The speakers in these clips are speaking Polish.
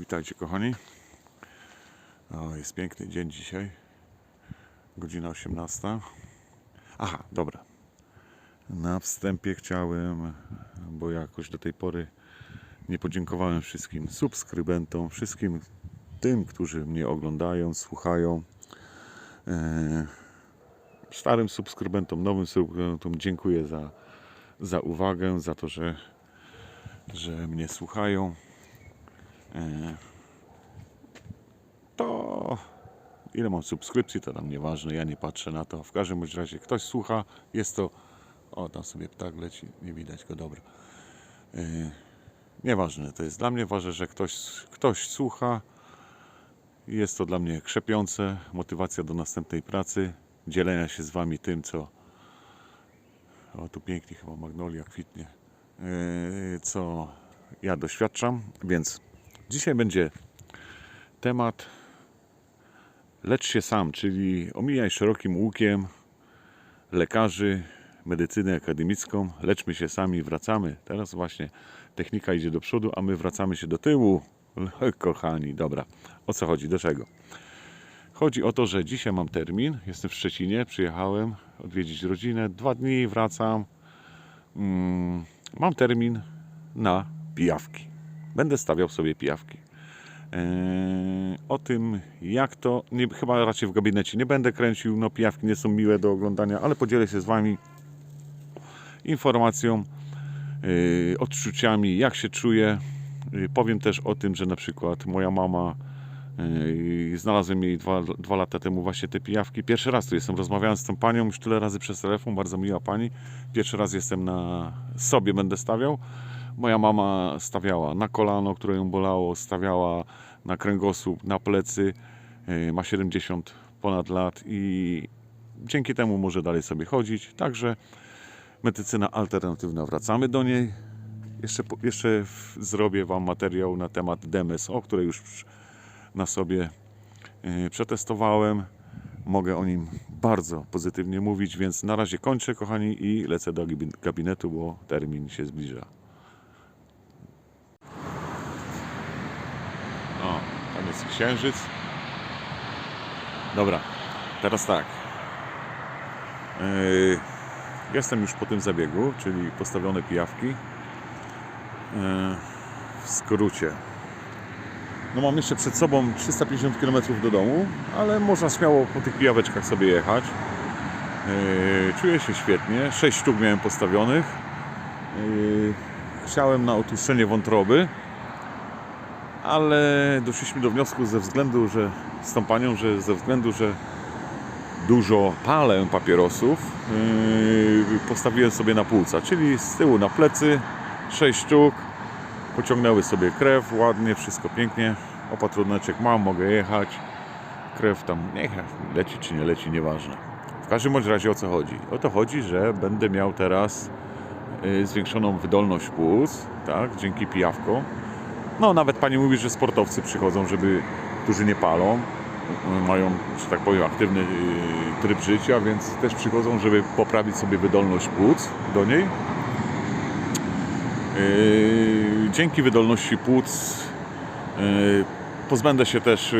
Witajcie kochani. O, jest piękny dzień dzisiaj. Godzina 18. Aha, dobra. Na wstępie chciałem, bo jakoś do tej pory nie podziękowałem wszystkim subskrybentom, wszystkim tym, którzy mnie oglądają, słuchają. E, starym subskrybentom, nowym subskrybentom dziękuję za, za uwagę, za to, że, że mnie słuchają. E, to ile mam subskrypcji, to tam nieważne, ja nie patrzę na to. W każdym razie ktoś słucha, jest to. O, tam sobie ptak leci, nie widać go, dobra. E, nieważne, to jest dla mnie ważne, że ktoś, ktoś słucha. Jest to dla mnie krzepiące, motywacja do następnej pracy, dzielenia się z wami tym, co. O, tu pięknie chyba magnolia kwitnie. E, co ja doświadczam, więc dzisiaj będzie temat lecz się sam, czyli omijaj szerokim łukiem lekarzy, medycynę akademicką, leczmy się sami, wracamy. Teraz właśnie technika idzie do przodu, a my wracamy się do tyłu. Kochani, dobra. O co chodzi? Do czego? Chodzi o to, że dzisiaj mam termin. Jestem w Szczecinie, przyjechałem odwiedzić rodzinę. Dwa dni wracam. Mm, mam termin na pijawki. Będę stawiał sobie pijawki. Eee, o tym, jak to, nie, chyba raczej w gabinecie nie będę kręcił, no pijawki nie są miłe do oglądania, ale podzielę się z Wami informacją, yy, odczuciami, jak się czuję. Yy, powiem też o tym, że na przykład moja mama, yy, znalazłem jej dwa, dwa lata temu właśnie te pijawki. Pierwszy raz tu jestem, rozmawiałem z tą panią już tyle razy przez telefon, bardzo miła pani. Pierwszy raz jestem na sobie, będę stawiał. Moja mama stawiała na kolano, które ją bolało, stawiała na kręgosłup, na plecy. Yy, Ma 70 ponad lat i dzięki temu może dalej sobie chodzić. Także medycyna alternatywna, wracamy do niej. Jeszcze, jeszcze zrobię Wam materiał na temat DMSO, który już na sobie yy, przetestowałem. Mogę o nim bardzo pozytywnie mówić, więc na razie kończę, kochani, i lecę do gabi- gabinetu, bo termin się zbliża. O, tam jest księżyc. Dobra, teraz tak. Yy, Jestem już po tym zabiegu, czyli postawione pijawki. Yy, W skrócie. No mam jeszcze przed sobą 350 km do domu, ale można śmiało po tych pijaweczkach sobie jechać. Yy, Czuję się świetnie. 6 sztuk miałem postawionych. Chciałem na otłuszczenie wątroby, ale doszliśmy do wniosku ze względu, że z tą panią, że ze względu, że dużo palę papierosów, yy, postawiłem sobie na płuca, czyli z tyłu na plecy, 6 sztuk, pociągnęły sobie krew, ładnie, wszystko pięknie, opatruneczek mam, mogę jechać, krew tam niech leci czy nie leci, nieważne. W każdym bądź razie o co chodzi? O to chodzi, że będę miał teraz yy, zwiększoną wydolność płuc, tak, dzięki pijawkom. No nawet pani mówi, że sportowcy przychodzą, żeby, którzy nie palą, mają, że tak powiem, aktywny yy, tryb życia, więc też przychodzą, żeby poprawić sobie wydolność płuc do niej. Yy, Dzięki wydolności płuc yy, pozbędę się też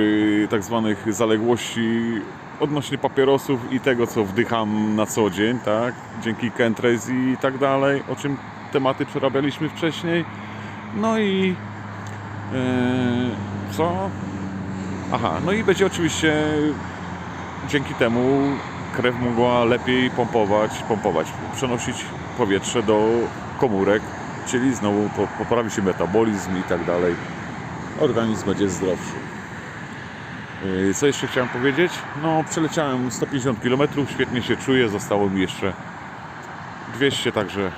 tak zwanych zaległości odnośnie papierosów i tego, co wdycham na co dzień, tak? Dzięki Kentrace i tak dalej, o czym tematy przerabialiśmy wcześniej. No i co? Aha, no i będzie oczywiście dzięki temu krew mogła lepiej pompować, pompować, przenosić powietrze do komórek, czyli znowu po- poprawi się metabolizm i tak dalej. Organizm będzie zdrowszy. Yy, Co jeszcze chciałem powiedzieć? No, przeleciałem 150 km, świetnie się czuję, zostało mi jeszcze 200, także yy,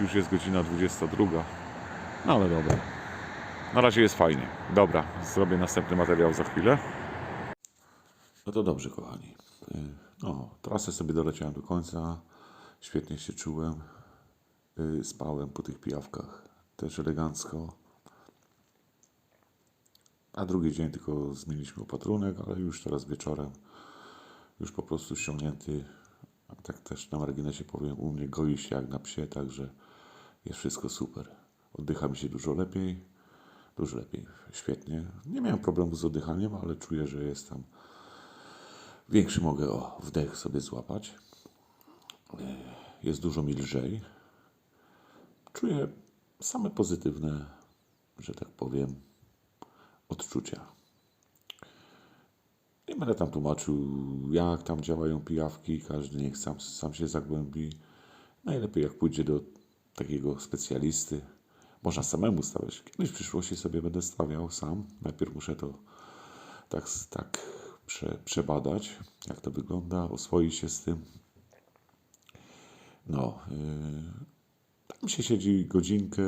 już jest godzina 22. No ale dobra. Na razie jest fajnie. Dobra, zrobię następny materiał za chwilę. No to dobrze, kochani. No, trasę sobie doleciałem do końca. Świetnie się czułem. Y, Spałem po tych pijawkach. Też elegancko. A drugi dzień tylko zmieniliśmy opatrunek, ale już teraz wieczorem już po prostu ściągnięty. Tak też na marginesie powiem, u mnie goi się jak na psie, także jest wszystko super. Oddycha mi się dużo lepiej. Dużo lepiej, świetnie. Nie miałem problemu z oddychaniem, ale czuję, że jest tam większy mogę o wdech sobie złapać. Jest dużo mi lżej. Czuję same pozytywne, że tak powiem, odczucia. Nie będę tam tłumaczył, jak tam działają pijawki. Każdy niech sam, sam się zagłębi. Najlepiej jak pójdzie do takiego specjalisty. Można samemu stawiać. Kiedyś w przyszłości sobie będę stawiał sam. Najpierw muszę to tak, tak prze, przebadać, jak to wygląda, oswoić się z tym. No, yy, tam się siedzi godzinkę,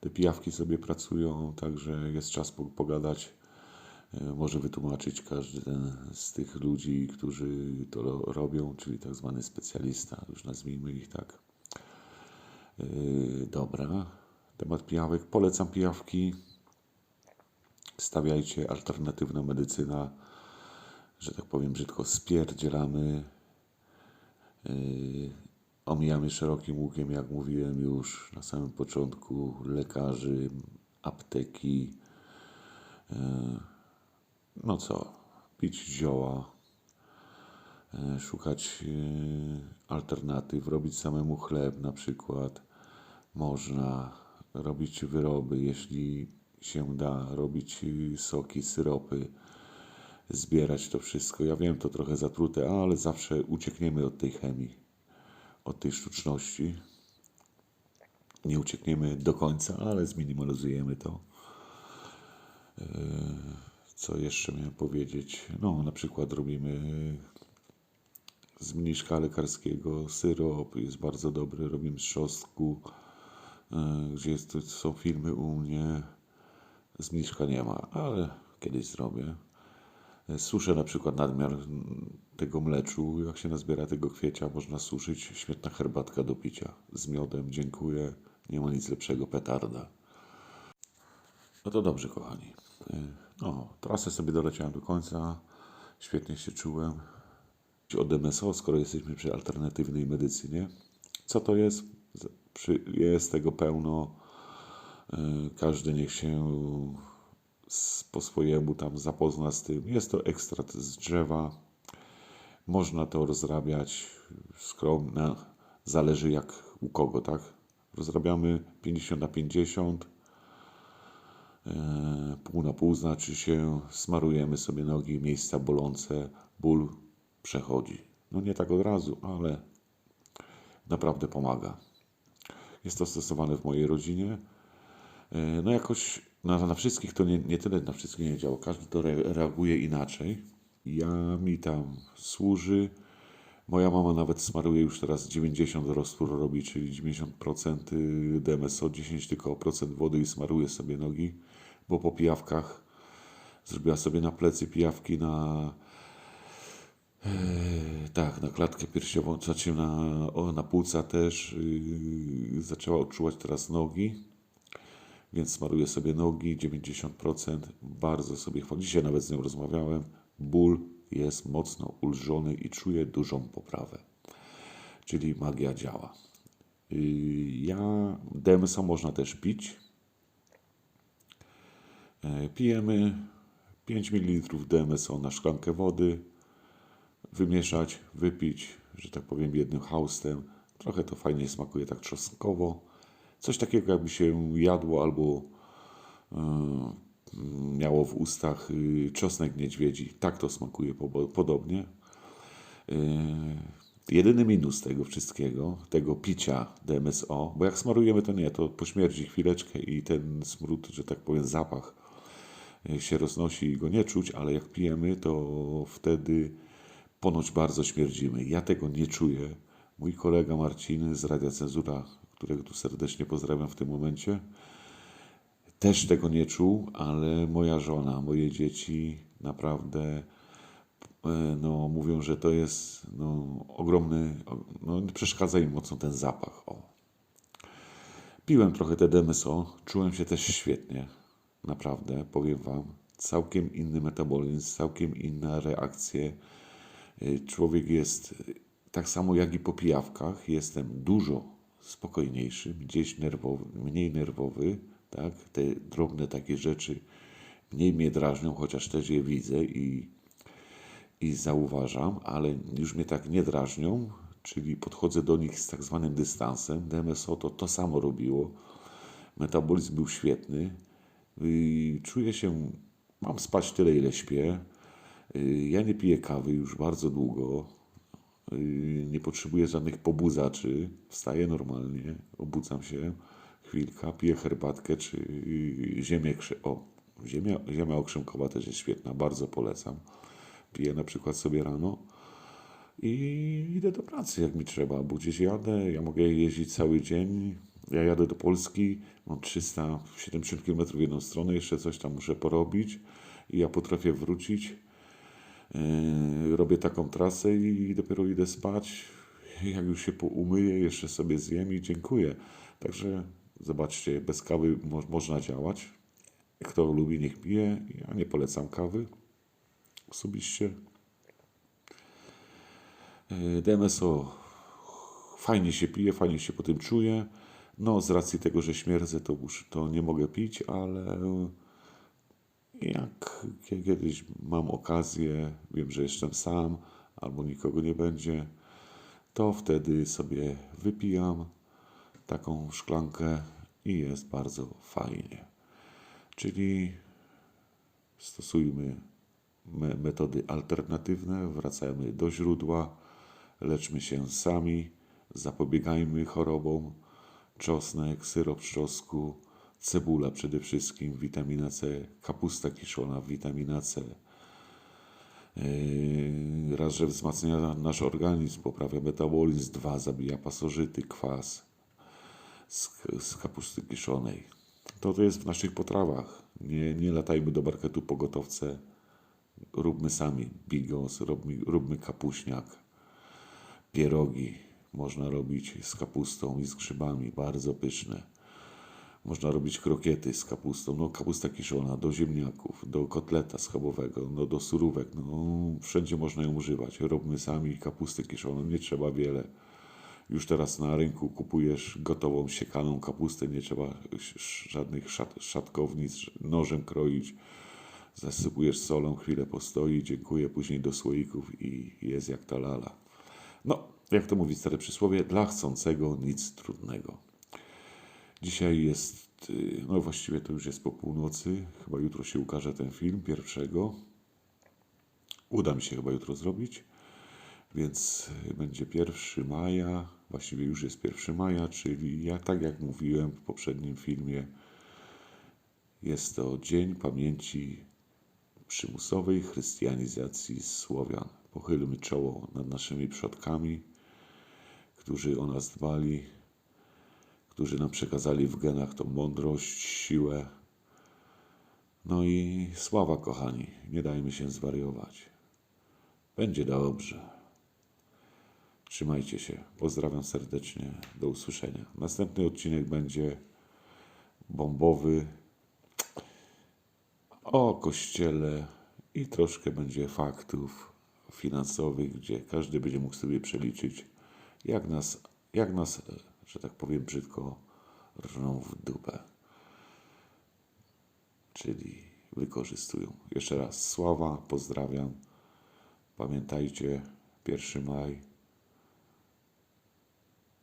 te pijawki sobie pracują, także jest czas po- pogadać. Yy, Może wytłumaczyć każdy ten z tych ludzi, którzy to ro- robią, czyli tak zwany specjalista, już nazwijmy ich tak. Yy, dobra, temat pijawek. Polecam pijawki. Stawiajcie alternatywna medycyna, że tak powiem brzydko, spierdzielamy. Yy, omijamy szerokim łukiem, jak mówiłem już na samym początku, lekarzy, apteki. No co, pić zioła, yy, szukać yy, alternatyw, robić samemu chleb na przykład. Można robić wyroby, jeśli się da, robić yy, soki, syropy zbierać to wszystko. Ja wiem, to trochę zatrute, ale zawsze uciekniemy od tej chemii, od tej sztuczności. Nie uciekniemy do końca, ale zminimalizujemy to. Yy, Co jeszcze miałem powiedzieć? No, na przykład robimy z mniszka lekarskiego syrop, jest bardzo dobry. Robimy z trzostku, yy, gdzie jest, są filmy u mnie. Z mniszka nie ma, ale kiedyś zrobię. Suszę na przykład nadmiar tego mleczu. Jak się nazbiera tego kwiecia, można suszyć. Świetna herbatka do picia. Z miodem, dziękuję. Nie ma nic lepszego, petarda. No to dobrze, kochani. No, trasę sobie doleciałem do końca. Świetnie się czułem. Od MSO, skoro jesteśmy przy alternatywnej medycynie. Co to jest? Jest tego pełno. Y, Każdy niech się po swojemu tam zapozna z tym. Jest to ekstrakt z drzewa. Można to rozrabiać skromnie. Zależy jak u kogo, tak? Rozrabiamy 50 na 50. E, pół na pół znaczy się smarujemy sobie nogi, miejsca bolące, ból przechodzi. No nie tak od razu, ale naprawdę pomaga. Jest to stosowane w mojej rodzinie. E, No jakoś na, na wszystkich to nie, nie tyle na wszystkich nie działa. Każdy to re, reaguje inaczej. Ja mi tam służy. Moja mama nawet smaruje już teraz 90 roztwór robi, czyli 90% DMSO, 10 tylko procent wody i smaruje sobie nogi, bo po pijawkach zrobiła sobie na plecy pijawki na e, tak, na klatkę piersiową, znaczy na, o, na płuca też yy, zaczęła odczuwać teraz nogi, więc smaruje sobie nogi, 90%, bardzo sobie chwali. Dzisiaj nawet z nią rozmawiałem, ból jest mocno ulżony i czuje dużą poprawę, czyli magia działa. Yy, Ja, DMSO można też pić. E, Pijemy 5 ml DMSO na szklankę wody, wymieszać, wypić, że tak powiem, jednym haustem. Trochę to fajnie smakuje tak czosnkowo. Coś takiego, jakby się jadło albo e, miało w ustach y, czosnek niedźwiedzi. Tak to smakuje po, podobnie. E, Jedyny minus tego wszystkiego, tego picia DMSO, bo jak smarujemy to nie, to pośmierdzi chwileczkę i ten smród, że tak powiem, zapach y, się roznosi i go nie czuć, ale jak pijemy, to wtedy ponoć bardzo śmierdzimy. Ja tego nie czuję. Mój kolega Marcin z Radia Cenzura, którego tu serdecznie pozdrawiam w tym momencie, też tego nie czuł, ale moja żona, moje dzieci naprawdę e, no, mówią, że to jest no, ogromny, no, przeszkadza im mocno ten zapach. O. Piłem trochę te DMSO, czułem się też świetnie, naprawdę, powiem Wam. Całkiem inny metabolizm, całkiem inne reakcje. Człowiek jest y, tak samo jak i po pijawkach, jestem dużo spokojniejszy, gdzieś nerwowy, mniej nerwowy, tak? Te drobne takie rzeczy mniej mnie drażnią, chociaż też je widzę i, i zauważam, ale już mnie tak nie drażnią, czyli podchodzę do nich z tak zwanym dystansem. DMSO to to samo robiło. Metabolizm był świetny. I czuję się, mam spać tyle, ile śpię. Y, Ja nie piję kawy już bardzo długo. Y, Nie potrzebuję żadnych pobudzaczy. Wstaję normalnie, obudzam się, chwilka, piję herbatkę czy ziemię. O, ziemia, ziemia okrzemkowa też jest świetna, bardzo polecam. Piję na przykład sobie rano i idę do pracy, jak mi trzeba. Bo gdzieś jadę, ja mogę jeździć cały dzień. Ja jadę do Polski, mam 370 km w jedną stronę, jeszcze coś tam muszę porobić i ja potrafię wrócić. Yy, robię taką trasę i dopiero idę spać. Jak już się umyję, jeszcze sobie zjem i dziękuję. Także zobaczcie, bez kawy mo- można działać. Kto lubi, niech pije. Ja nie polecam kawy osobiście. Yy, DMSO fajnie się pije, fajnie się po tym czuję. No, z racji tego, że śmierdzę, to, już, to nie mogę pić, ale jak kie- kiedyś mam okazję, wiem, że jestem sam albo nikogo nie będzie, to wtedy sobie wypijam taką szklankę i jest bardzo fajnie. Czyli stosujmy me- metody alternatywne, wracajmy do źródła, leczmy się sami, zapobiegajmy chorobom, czosnek, syrop z czosnku, cebula przede wszystkim, witamina C, kapusta kiszona, witamina C. Yy, Raz, że wzmacnia nasz organizm, poprawia metabolizm, dwa, zabija pasożyty, kwas z, z kapusty kiszonej. To to jest w naszych potrawach. Nie, nie latajmy do marketu po gotowce. Róbmy sami bigos, róbmy, róbmy kapuśniak, pierogi. Można robić z kapustą i z grzybami, bardzo pyszne. Można robić krokiety z kapustą, no kapusta kiszona, do ziemniaków, do kotleta schabowego, no do surówek, no wszędzie można ją używać. Robmy sami kapustę kiszoną, nie trzeba wiele. Już teraz na rynku kupujesz gotową, siekaną kapustę, nie trzeba żadnych szat, szatkownic, nożem kroić. Zasypujesz solą, chwilę postoi, dziękuję, później do słoików i jest jak ta lala. No, jak to mówi stare przysłowie, dla chcącego nic trudnego. Dzisiaj jest, y, no właściwie to już jest po północy, chyba jutro się ukaże ten film pierwszego. Uda mi się chyba jutro zrobić, więc y, będzie 1 maja, właściwie już jest 1 maja, czyli ja, tak jak mówiłem w poprzednim filmie, jest to Dzień Pamięci Przymusowej Chrystianizacji Słowian. Pochylmy czoło nad naszymi przodkami, którzy o nas dbali, którzy nam przekazali w genach tą mądrość, siłę. No i sława, kochani, nie dajmy się zwariować. Będzie dobrze. Trzymajcie się. Pozdrawiam serdecznie. Do usłyszenia. Następny odcinek będzie bombowy o kościele i troszkę będzie faktów finansowych, gdzie każdy będzie mógł sobie przeliczyć, jak nas, jak nas, że tak powiem brzydko, rżną w dupę. Czyli wykorzystują. Jeszcze raz sława, pozdrawiam. Pamiętajcie, 1 maj,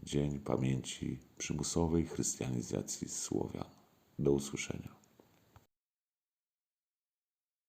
Dzień Pamięci Przymusowej Chrystianizacji Słowian. Do usłyszenia.